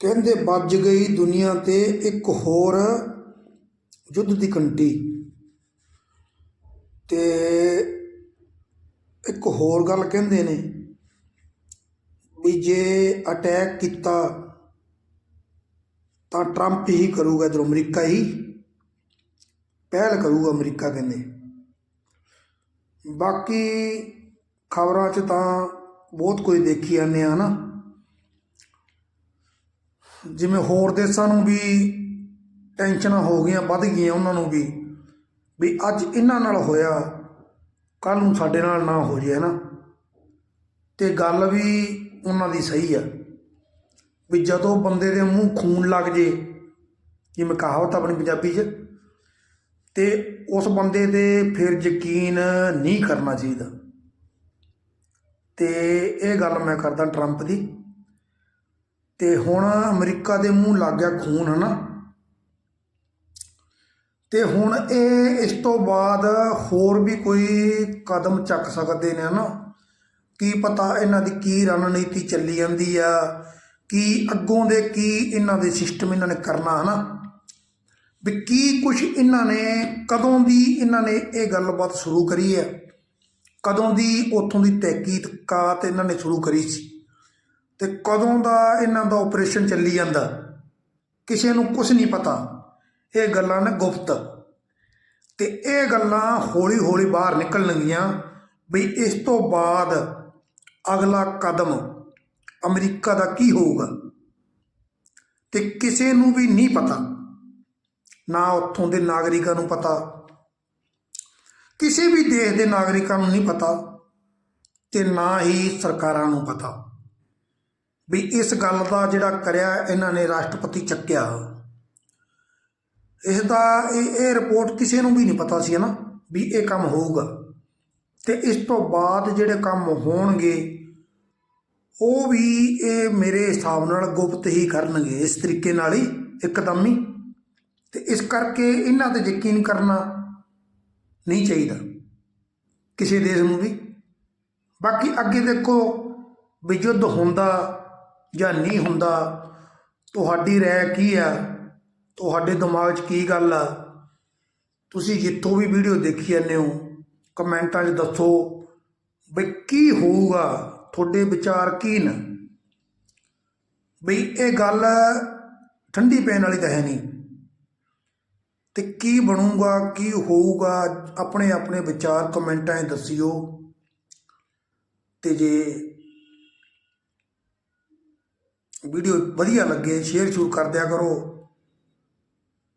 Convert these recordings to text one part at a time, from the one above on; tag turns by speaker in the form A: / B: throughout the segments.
A: ਕਹਿੰਦੇ ਵੱਜ ਗਈ ਦੁਨੀਆ ਤੇ ਇੱਕ ਹੋਰ ਯੁੱਧ ਦੀ ਘੰਟੀ ਤੇ ਇੱਕ ਹੋਰ ਗੱਲ ਕਹਿੰਦੇ ਨੇ ਵੀ ਜੇ ਅਟੈਕ ਕੀਤਾ ਤਾਂ ਟਰੰਪ ਹੀ ਕਰੂਗਾ, ਇਧਰ ਅਮਰੀਕਾ ਹੀ ਪਹਿਲ ਕਰੂਗਾ, ਅਮਰੀਕਾ ਕਹਿੰਦੇ। ਬਾਕੀ ਖਬਰਾਂ 'ਚ ਤਾਂ ਬਹੁਤ ਕੁਝ ਦੇਖੀ ਜਾਂਦੇ ਆ ਨਾ। ਜਿਵੇਂ ਹੋਰ ਦੇਸ਼ਾਂ ਨੂੰ ਵੀ ਟੈਨਸ਼ਨਾਂ ਹੋ ਗਈਆਂ, ਵੱਧ ਗਈਆਂ ਉਹਨਾਂ ਨੂੰ ਵੀ ਵੀ ਅੱਜ ਇਹਨਾਂ ਨਾਲ ਹੋਇਆ ਕੱਲ ਨੂੰ ਸਾਡੇ ਨਾਲ ਨਾ ਹੋ ਜੇ ਨਾ ਤੇ ਗੱਲ ਵੀ ਉਹਨਾਂ ਦੀ ਸਹੀ ਆ, ਵੀ ਜਦੋਂ ਬੰਦੇ ਦੇ ਮੂੰਹ ਖੂਨ ਲੱਗ ਜੇ, ਜਿਵੇਂ ਕਹਾਵਤ ਆਪਣੀ ਪੰਜਾਬੀ 'ਚ, ਤੇ ਉਸ ਬੰਦੇ ਤੇ ਫਿਰ ਯਕੀਨ ਨਹੀਂ ਕਰਨਾ ਚਾਹੀਦਾ। ਤੇ ਇਹ ਗੱਲ ਮੈਂ ਕਰਦਾ ਟਰੰਪ ਦੀ। ਤੇ ਹੁਣ ਅਮਰੀਕਾ ਦੇ ਮੂੰਹ ਲੱਗ ਗਿਆ ਖੂਨ, ਹਨਾ? ਤੇ ਹੁਣ ਇਹ ਇਸ ਤੋਂ ਬਾਅਦ ਹੋਰ ਵੀ ਕੋਈ ਕਦਮ ਚੱਕ ਸਕਦੇ ਨੇ, ਹਨਾ? ਕੀ ਪਤਾ ਇਹਨਾਂ ਦੀ ਕੀ ਰਣਨੀਤੀ ਚੱਲੀ ਜਾਂਦੀ ਆ, ਕੀ ਅੱਗੋਂ ਦੇ ਕੀ ਇਹਨਾਂ ਦੇ ਸਿਸਟਮ ਇਹਨਾਂ ਨੇ ਕਰਨਾ, ਹਨਾ? ਵੀ ਕੀ ਕੁਝ ਇਹਨਾਂ ਨੇ, ਕਦੋਂ ਦੀ ਇਹਨਾਂ ਨੇ ਇਹ ਗੱਲਬਾਤ ਸ਼ੁਰੂ ਕਰੀ ਹੈ? ਕਦੋਂ ਦੀ ਉਥੋਂ ਦੀ ਤਹਿਕੀਕਾਤ ਇਹਨਾਂ ਨੇ ਸ਼ੁਰੂ ਕਰੀ ਸੀ? ਤੇ ਕਦੋਂ ਦਾ ਇਹਨਾਂ ਦਾ ਆਪਰੇਸ਼ਨ ਚੱਲੀ ਜਾਂਦਾ? ਕਿਸੇ ਨੂੰ ਕੁਝ ਨਹੀਂ ਪਤਾ। ਇਹ ਗੱਲਾਂ ਨੇ ਗੁਪਤ। ਤੇ ਇਹ ਗੱਲਾਂ ਹੌਲੀ ਹੌਲੀ ਬਾਹਰ ਨਿਕਲਣਗੀਆਂ ਵੀ ਇਸ ਤੋਂ ਬਾਅਦ ਅਗਲਾ ਕਦਮ ਅਮਰੀਕਾ ਦਾ ਕੀ ਹੋਊਗਾ? ਤੇ ਕਿਸੇ ਨੂੰ ਵੀ ਨਹੀਂ ਪਤਾ। ਨਾ ਉੱਥੋਂ ਦੇ ਨਾਗਰਿਕਾਂ ਨੂੰ ਪਤਾ। ਕਿਸੇ ਵੀ ਦੇਸ਼ ਦੇ ਨਾਗਰਿਕਾਂ ਨੂੰ ਨਹੀਂ ਪਤਾ। ਤੇ ਨਾ ਹੀ ਸਰਕਾਰਾਂ ਨੂੰ ਪਤਾ। ਵੀ ਇਸ ਗੱਲ ਦਾ ਜਿਹੜਾ ਕਰਿਆ, ਇਹਨਾਂ ਨੇ ਰਾਸ਼ਟਰਪਤੀ ਚੱਕਿਆ। ਇਸ ਦਾ ਇਹ ਇਹ ਰਿਪੋਰਟ ਕਿਸੇ ਨੂੰ ਵੀ ਨਹੀਂ ਪਤਾ ਸੀ ਨਾ ਵੀ ਇਹ ਕੰਮ ਹੋਊਗਾ। ਤੇ ਇਸ ਤੋਂ ਬਾਅਦ ਜਿਹੜੇ ਕੰਮ ਹੋਣਗੇ, ਉਹ ਵੀ ਇਹ ਮੇਰੇ ਹਿਸਾਬ ਨਾਲ ਗੁਪਤ ਹੀ ਕਰਨਗੇ ਇਸ ਤਰੀਕੇ ਨਾਲ ਹੀ, ਇੱਕਦਮ ਹੀ। ਤੇ ਇਸ ਕਰਕੇ ਇਹਨਾਂ ਤੇ ਯਕੀਨ ਕਰਨਾ ਨਹੀਂ ਚਾਹੀਦਾ, ਕਿਸੇ ਦੇਸ਼ ਨੂੰ ਵੀ। ਬਾਕੀ ਅੱਗੇ ਦੇਖੋ ਵੀ ਯੁੱਧ ਹੁੰਦਾ ਜਾਂ ਨਹੀਂ ਹੁੰਦਾ, ਤੁਹਾਡੀ ਰਾਏ ਕੀ ਆ? ਤੁਹਾਡੇ ਦਿਮਾਗ 'ਚ ਕੀ ਗੱਲ ਆ? ਤੁਸੀਂ ਜਿੱਥੋਂ ਵੀ ਵੀਡੀਓ ਦੇਖੀ ਜਾਂਦੇ ਹੋ, ਕਮੈਂਟਾਂ 'ਚ ਦੱਸੋ ਵੀ ਕੀ ਹੋਊਗਾ? ਤੁਹਾਡੇ ਵਿਚਾਰ ਕੀ ਨੇ? ਬਈ ਇਹ ਗੱਲ ਠੰਡੀ ਪੈਣ ਵਾਲੀ ਤਾਂ ਹੈ ਨਹੀਂ। ਤੇ ਕੀ ਬਣੂਗਾ, ਕੀ ਹੋਊਗਾ? ਆਪਣੇ ਆਪਣੇ ਵਿਚਾਰ ਕਮੈਂਟਾਂ 'ਚ ਦੱਸਿਓ। ਤੇ ਜੇ ਵੀਡੀਓ ਵਧੀਆ ਲੱਗੇ ਸ਼ੇਅਰ ਸ਼ੁਰੂ ਕਰ ਦਿਆ ਕਰੋ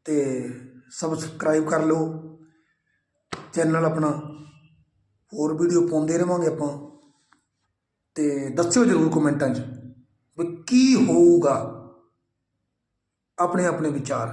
A: ਤੇ ਸਬਸਕ੍ਰਾਈਬ ਕਰ ਲਓ। ਚੈਨਲ ਆਪਣਾ, ਹੋਰ ਵੀਡੀਓ ਪਾਉਂਦੇ ਰਵਾਂਗੇ ਆਪਾਂ। ਤੇ ਦੱਸਿਓ ਜਰੂਰ ਕਮੈਂਟਾਂ 'ਚ ਵੀ ਕੀ ਹੋਊਗਾ ਆਪਣੇ ਆਪਣੇ ਵਿਚਾਰ।